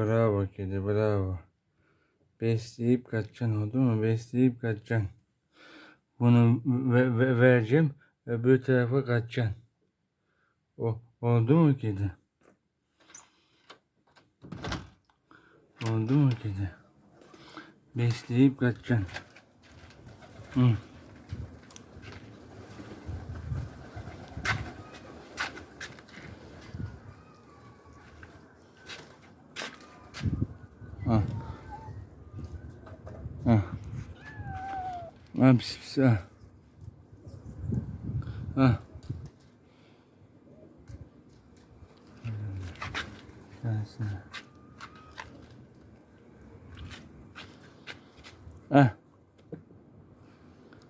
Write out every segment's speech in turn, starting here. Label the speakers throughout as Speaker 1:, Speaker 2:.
Speaker 1: Bravo kedi bravo. Besleyip kaçacaksın oldu mu? Besleyip kaçacaksın. Bunu ve, ve- vereceğim. Öbür tarafa kaçacaksın. O, oldu mu kedi? Oldu mu kedi? Besleyip kaçacaksın. Hı. Al pis pis al. Al. Gelsin. Al.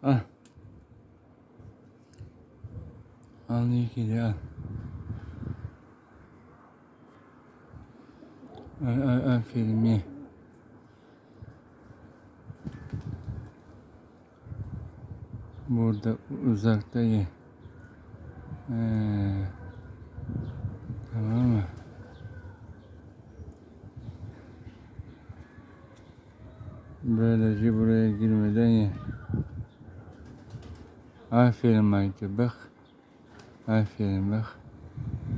Speaker 1: Al. Al iyi ki de al. Al, al, aferin Burada uzakta ye. Ee, tamam mı? Böylece buraya girmeden ye. Aferin Mayte bak. Aferin bak.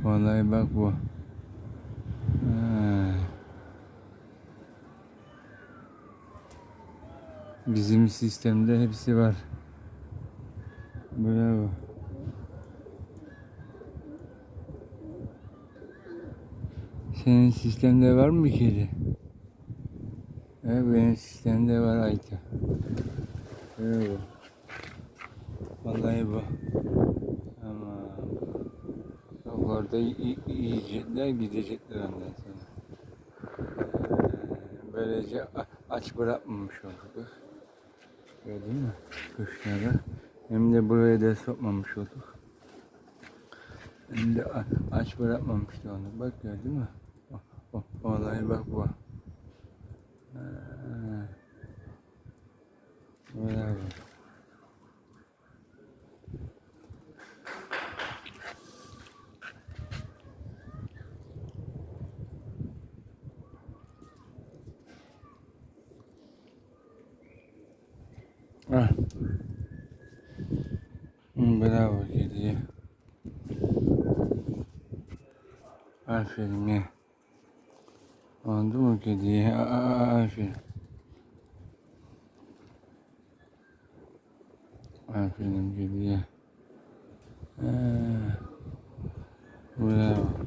Speaker 1: Vallahi bak bu. Ha. Bizim sistemde hepsi var. Bravo. Senin sistemde var mı kedi? Evet benim sistemde var Ayta. Bravo. Vallahi bu. Ama Yok orada yiyecekler gidecekler ondan sonra. Ee, Böylece aç bırakmamış olduk. bak. Gördün mü? Kuşları. Hem de buraya da sokmamış olduk. Hem de aç bırakmamıştı onu. Bak gördün mü? O, o, olay bak bu. Bravo. Ah. Bravo kediye. Aferin ye. Oldu mu kediye? Aferin. Aferin kediye. Ha. Bravo.